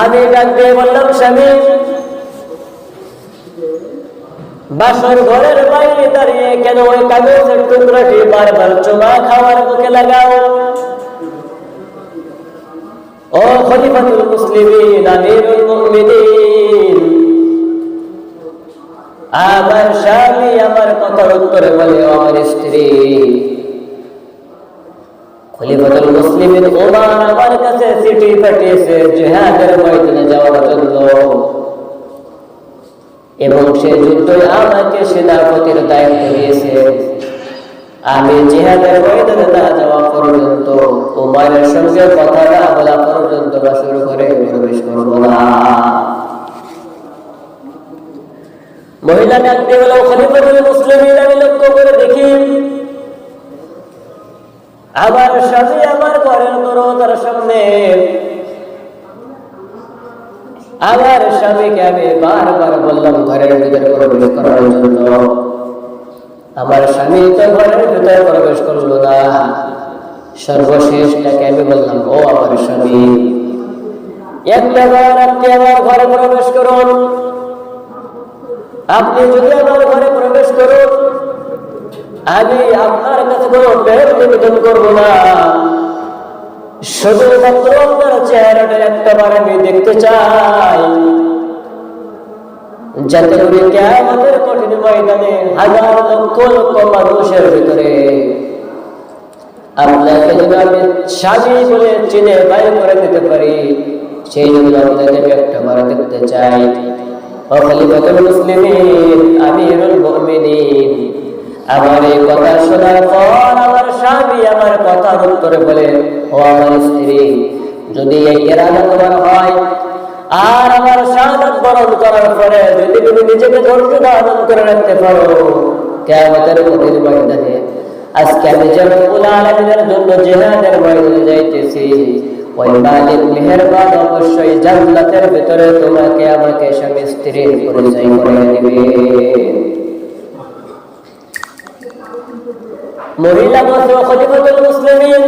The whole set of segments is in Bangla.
আমি ডাক দিয়ে বললাম, স্বামী, বাসর ঘরের বাইরে দাঁড়িয়ে কেন ওই কাগজের টুকরাটি বারবার চুমা খাওয়ার মুখে লাগাও? ও খলিফাতুল মুসলিমিন, আমিরুল মুমিনিন, আমার স্বামী আমার কথার উত্তরে বলে আমার স্ত্রী খলিফাতুল মুসলিমিন ওমর আমার কাছে চিঠি পাঠিয়েছে জিহাদের ময়দানে যাওয়ার জন্য। এবং সে যুদ্ধ আমাকে সেনাপতির দায়িত্ব দিয়েছে। আমি জিহাদের ময়দানে না যাওয়া পর্যন্ত উমারের সঙ্গে কথা না বলা পর্যন্ত বা শুরু করে প্রবেশ করব না। মহিলা ডাকতে গেল খলিফাতুল মুসলিমিন, আমি লক্ষ্য করে দেখি আমার স্বামী আমার ঘরের দরজার সামনে। আমার স্বামীকে আমি বারবার বললাম, ঘরের ভিতরে প্রবেশ করার জন্য। আমার স্বামী তো ঘরের ভিতরে প্রবেশ করল না। সর্বশেষ তাকে আমি বললাম, ও আমার স্বামী, একটা বার আপনি আমার ঘরে প্রবেশ করুন। আপনি যদি আমার ঘরে প্রবেশ করুন আমি আপনার কাছে কোনো প্রেম নিবেদন করব না। শুধুমাত্র আপনার চেহারাটা একটা বার আমি দেখতে চাই। যাতে করে আমাদের কঠিন ময়দানে হাজার লক্ষ লক্ষ মানুষের ভিতরে আপনাকে যদি আমি স্বামী বলে চিনে বাইর করে দিতে পারি, সেই জন্য আপনাকে আমি একটা বার দেখতে চাই। ও খলিফাতুল মুসলিমিন, আমিরুল আমার এই কথা শোনার পর আমার স্বামী আমার কথার উত্তরে বলে, ও আমার স্ত্রী, যদি এই কেরানা তোমার হয় আর আমার শাহাদাত বরণ করার পরে যদি তুমি নিজেকে ধৈর্য ধারণ করে রাখতে পারো কেমতের কঠিন ময়দানে আজকে আমি জনকুল আলমিনের জন্য জেহাদের ময়দানে যাইতেছি ওই মালিক মেহেরবান অবশ্যই জান্নাতের ভিতরে তোমাকে আমাকে স্বামী স্ত্রীর পরিচয় করে দিবে। মহিলা বলছে খলিফাতুল মুসলিমিন।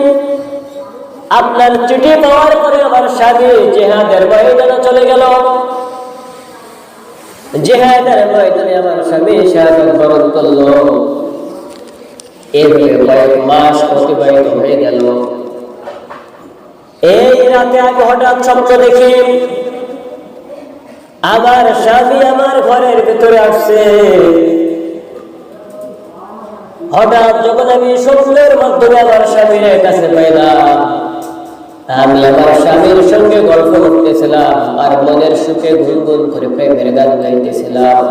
আপনার চিঠি পাওয়ার পরে আমার স্বামী জেহাদের ময়দানে চলে গেল। জেহাদের ময়দানে আমার স্বামী শাহাদাত বরণ করল হয়ে গেল। এই রাতে হঠাৎ আমার স্বামী আমার ঘরের ভিতরে আসছে। হঠাৎ যখন আমি স্বপ্নের মাধ্যমে আমার স্বামীর কাছে পাইলাম, আমি আমার স্বামীর সঙ্গে গল্প করতেছিলাম আর মনের সুখে গুনগুন করে প্রেমের গান গাইতেছিলাম।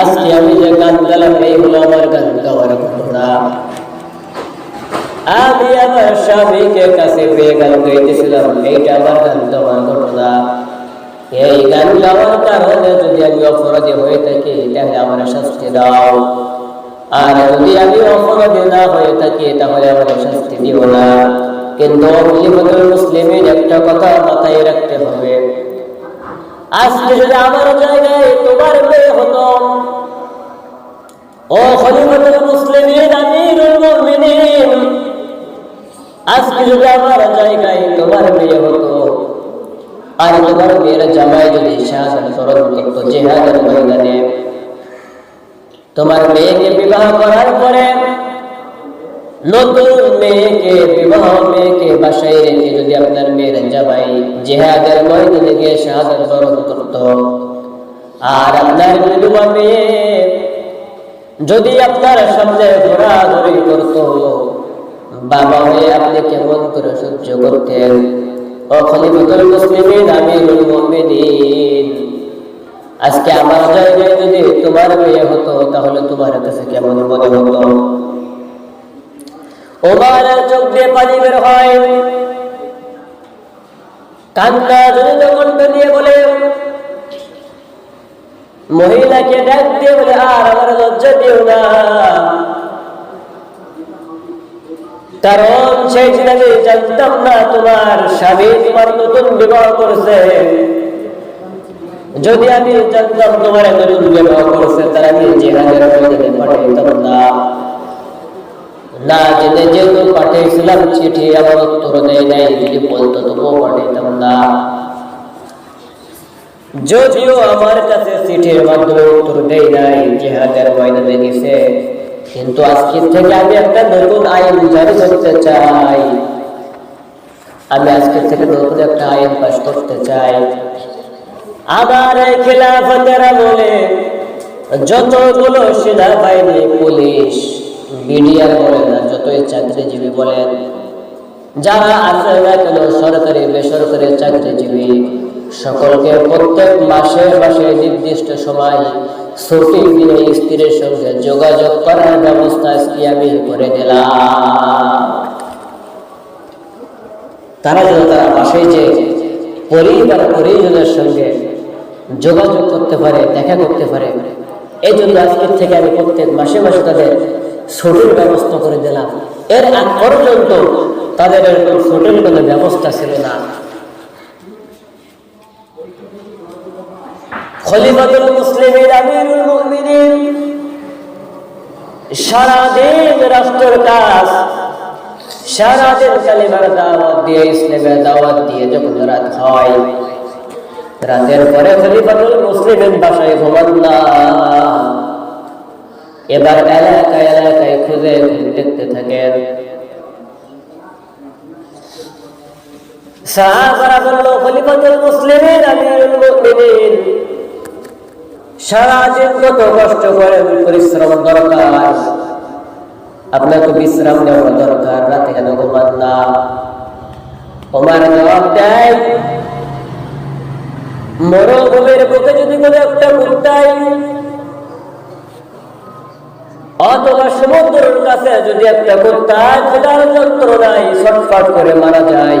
আজকে আমি যে গান গালাম, এই হলো আমার গান গাওয়ার ঘটনা। আমি আমার স্বামীকে কাছে পেয়ে গান গাইতেছিলাম, এইটা আমার গান গাওয়ার ঘটনা। এই গান গাওয়ার কারণে যদি আমি অপরাধী হয়ে থাকি, তাহলে আমার শাস্তি দাও। আর যদি আমি অপরাধী না হয়ে থাকি, তাহলে আমার শাস্তি দিও না। কিন্তু মুসলিমের একটা কথা মাথায় রাখতে হবে। আজকে যদি আমার জায়গায় তোমার মেয়ে হতো, ও খলিফাতুল মুসলিমিন, আমিরুল মুমিনিন, আজকে যদি আমার জায়গায় তোমার মেয়ে হতো আর তোমার মেয়ের যদি করতো তোমার মেয়েকে বিবাহ করার পরে নতুন মেয়েকে, বিবাহ মেয়েকে বাসায় রেখে যদি আপনার মেয়ের জামাই জেহাদের ময়দানে গিয়ে বরণ করত। আর আপনার বিধবা মেয়ে যদি আপনার সামনে ঘোরাঘুরি করত, বাবা হয়ে আপনি কেমন করে সহ্য করতেন? খলিফাতুল মুসলিমিন, আমিরুল মুমিনিন। আজকে আমার জায়গায় যদি তোমার হতো, তাহলে তোমার কাছে কেমন মনে হতো? চোখ দিয়ে পানি বের হয়। কান্না যদি কণ্ঠ দিয়ে বলে, মহিলাকে ডাক দিয়ে বলে, আর আমার লজ্জা দিও না। কারণ সেই দিন আমি জানতাম না তোমার স্বামী তোমার নতুন বিবাহ করছে। যদি আমি জানতাম তোমার নতুন বিবাহ করছে তার আমি জেহাদের ময়দানে পাঠাইতাম না। না জেনে যেহেতু পাঠিয়েছিলাম চিঠি, আমার উত্তর দেয় নাই, যদি বলতো তবুও পাঠাইতাম না। যদিও আমার কাছে চিঠির মাধ্যমে উত্তর দেয় নাই, জেহাদের ময়দানে গেছে। কিন্তু আজকের থেকে আমি একটা নতুন আইন জারি করতে চাই। আমি আজকের থেকে নতুন একটা আইন পাস করতে চাই। এই খেলাফতের আমলে যতগুলো সেনাবাহিনী, পুলিশ মিডিয়ার বলে না, যতই চাকরিজীবী বলেন, যারা আছে না কেন, সরকারি, বেসরকারি চাকরিজীবী সকলকে প্রত্যেক মাসে মাসে নির্দিষ্ট সময় ছুটি দিনে স্ত্রীর সঙ্গে যোগাযোগ করার ব্যবস্থা আজকে আমি করে দিলাম। তারা যেন তারা বাসায় যে পরিবার পরিজনের সঙ্গে যোগাযোগ করতে পারে, দেখা করতে পারে, এই জন্য আজকের থেকে আমি প্রত্যেক মাসে মাসে তাদের ছুটির ব্যবস্থা করে দিলাম। এর আগ পর্যন্ত তাদের এরকম ছুটির কোনো ব্যবস্থা ছিল না। খলিফাতুল মুসলিমিন, আমিরুল মুমিনিন। সারাদিন রাষ্ট্রের কাজ, সারাদিন কালিমার দাওয়াত দিয়ে, ইসলামের দাওয়াত দিয়ে যখন রাত হয়, রাতের পরে খলিফাতুল মুসলিমের বাসায় ঘুমান না এবার এলাকায় এলাকায় খুঁজে দেখতে থাকেন। সাহাবারা বলল, খলিফাতুল মুসলিমের আমিরুল মুমিনিন। সারাদিন কত কষ্ট করে পরিশ্রম দরকার। আপনাকে বিশ্রাম নেওয়া দরকার, রাতে কেন ঘুমান না? ওমার জবাব দেয়, মরুভূমির বুকে যদি কোনো একটা কুত্তাই অথবা সমুদ্রের কাছে যদি একটা কুত্তা খোদার যন্ত্রণায় ছটফট করে মারা যায়।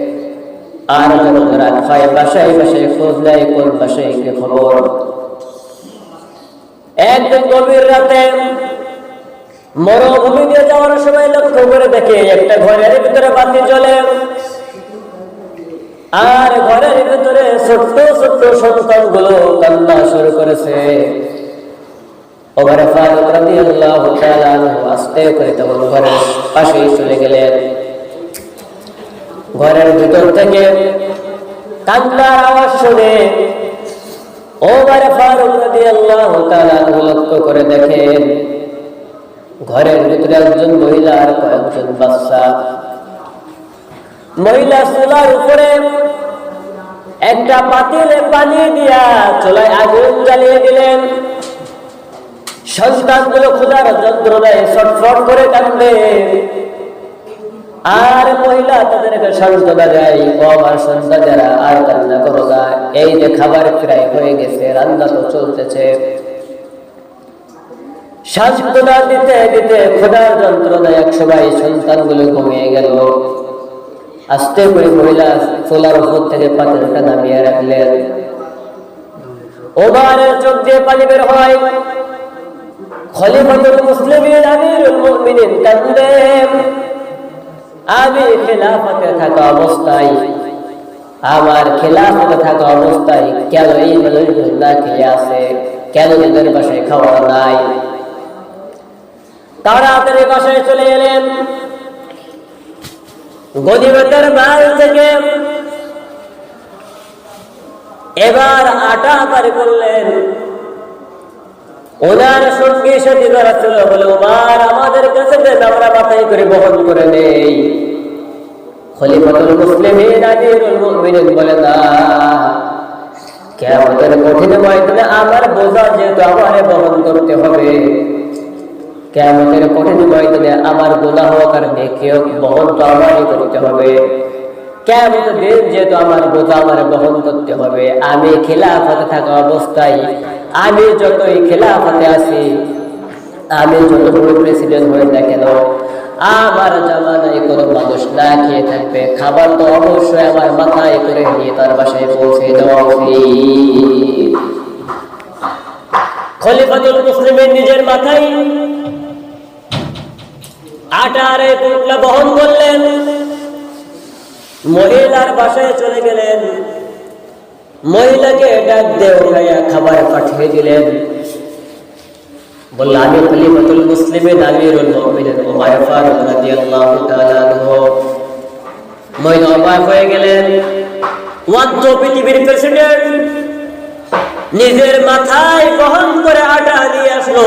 আর রাত হয় বাসায় বাসায় কোন বাসায় কে খবর? গভীর রাতে মরুভূমি দিয়ে যাওয়ার সময় লক্ষ্য করে দেখে একটা ঘরের ভিতরে বাতি আর ঘরের ভিতরে ছোট্ট ছোট্ট সন্তানগুলো কান্না শুরু করেছে। ওভারে ফারুক রাদিয়াল্লাহু তাআলা আস্তে করে তখন ঘরের পাশেই চলে গেলেন। ঘরের ভিতর থেকে কান্নার আওয়াজ শুনে ওভারে ফারুক রাদিয়াল্লাহু তাআলা লক্ষ্য করে দেখেন, ঘরের ভিতরে একজন মহিলা আর কয়েকজন বাচ্চা। মহিলা চুলার উপরে একটা পাতিলে পানি দিয়া চুলায় আগুন জ্বালিয়ে দিলেন। সন্তানগুলো ক্ষুধার যন্ত্রণায় ছটফট করে কান্দে আর মহিলা তাদেরকে দেয় ও আমার সন্তানেরা আর করো না এই যে খাবার প্রায় হয়ে গেছে, রান্না তো চলতেছে। সান্ত্বনা দিতে দিতে খোদার এক সময় গেল। আস্তে করে মহিলা চোলার উপর থেকে পাথরটা নামিয়ে রাখলেন। ওবারের চোখ দিয়ে পানি বের হয়। খলিফাতুল মুসলিমিন মুমিনিন আমি খেলাফতে থাকা অবস্থায়, আমার খেলাফতে থাকা অবস্থায় কেন এই না খেয়ে আছে কেন এদের বাসায় খাওয়া নাই? তাড়াতাড়ি বাসায় চলে এলেন মাল থেকে এবার আটা পার করলেন। ওনার যারা বলে ওমার আমাদের কাছে আমরা মাথায় করে বহন করে নেই। খলিফাতুল মুসলিমিন, আমিরুল মুমিনিন বলে, না কঠিন ময়দানে আমার বোঝা যেহেতু আমারে বহন করতে হবে কঠিন ময়দানে আমার হওয়ার কারণে কেউ বহন তো আমারই করতে হবে। কেমন দিন যেহেতু আমার বোঝা আমার বহন করতে হবে, আমি খেলাফতে থাকা অবস্থায় আমি যতই খেলাফতে আছি, আমি যত বড় প্রেসিডেন্ট হয়ে না আমার জামানায় কোনো মানুষ না খেয়ে থাকবে। খাবার তো অবশ্যই আমার মাথায় করে নিয়ে তার বাসায় পৌঁছে দেওয়া খলিফাতুল মুসলিমের নিজের মাথায় আটার এই বহন করলেন, মহিলার বাসায় চলে গেলেন। মহিলাকে ডাক উঠাইয়া খাবার পাঠিয়ে দিলেন। বলল, আমি খলিফাতুল মুসলিমের আমিরুল মুমিনিন ওমর মহিলা অবাক হয়ে গেলেন। ওয়াদ্দ পৃথিবীর প্রেসিডেন্ট নিজের মাথায় বহন করে আটা নিয়ে আসলো।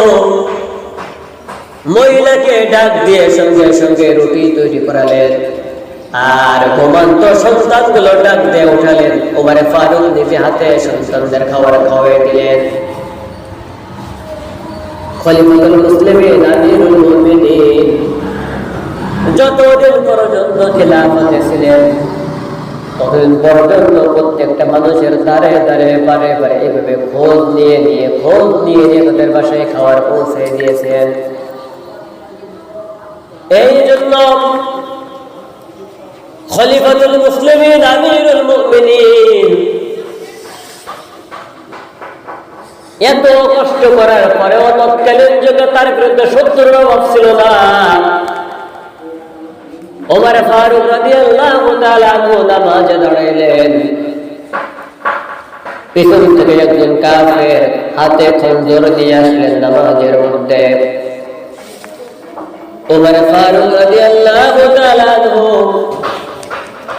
মহিলাকে ডাক দিয়ে সঙ্গে সঙ্গে রুটি তৈরি করালেন। আর ঘুমন্ত সন্তানগুলো ডাক দিয়ে উঠালেন। ওমারে ফারুক নিজে হাতে সন্তানদের খাবার খাওয়াই দিলেন। খলিফাতুল মুসলিমিন আমিরুল মুমিনিন যতদিন পর্যন্ত ছিলেন, ততদিন পর্যন্ত প্রত্যেকটা মানুষের দ্বারে দ্বারে বারে বারে এভাবে খোঁজ নিয়ে নিয়ে, খোঁজ নিয়ে নিয়ে তাদের বাসায় খাবার পৌঁছে দিয়েছেন। এই জন্য খলিফাতুল মুসলিমিন, আমিরুল মুমিনিন। এত কষ্ট করার তৎকালীন যুগে তার বিরুদ্ধে শত্রুর অভাব ছিল না। ওমর ফারুক রাদিয়াল্লাহু তাআলা দাঁড়াইলেন। থেকে একজন কাফের হাতে খঞ্জর নিয়ে আসলেন নামাজের মধ্যে। ওমর ফারুক রাদিয়াল্লাহু তাআলা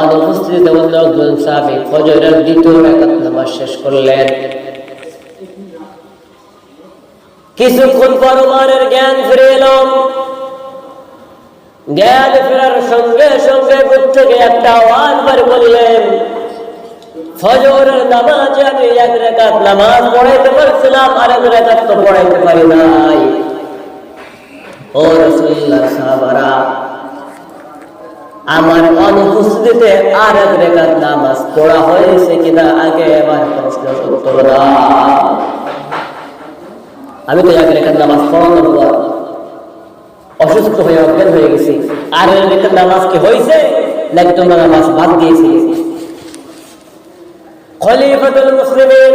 অনুপস্থিতিতে ফজরের দ্বিতীয় নামাজ শেষ করলেন। কিছুক্ষণ পর ওমারের জ্ঞান ফিরে এলো। জ্ঞান ফেরার সঙ্গে সঙ্গে থেকে একটা আওয়াজ নামাজে আমি এক রেখাত নামাজ পড়াইতে পারছিলাম আর এক রেখাত তো পড়াইতে পারি নাই। ও রসুল্লাহ সাহাবারা আমার অনুপস্থিতিতে আর এক রেখাত নামাজ পড়া হয়েছে কিনা আগে আমার প্রশ্ন উত্তর আমি তো এক রেখার নামাজ পড়ানোর পর অসুস্থ হয়ে অজ্ঞান হয়ে গেছি। আর একটা নামাজ কি হয়েছে? নাকি তোমরা নামাজ বাদ দিয়েছি খলিফাতুল মুসলিমিন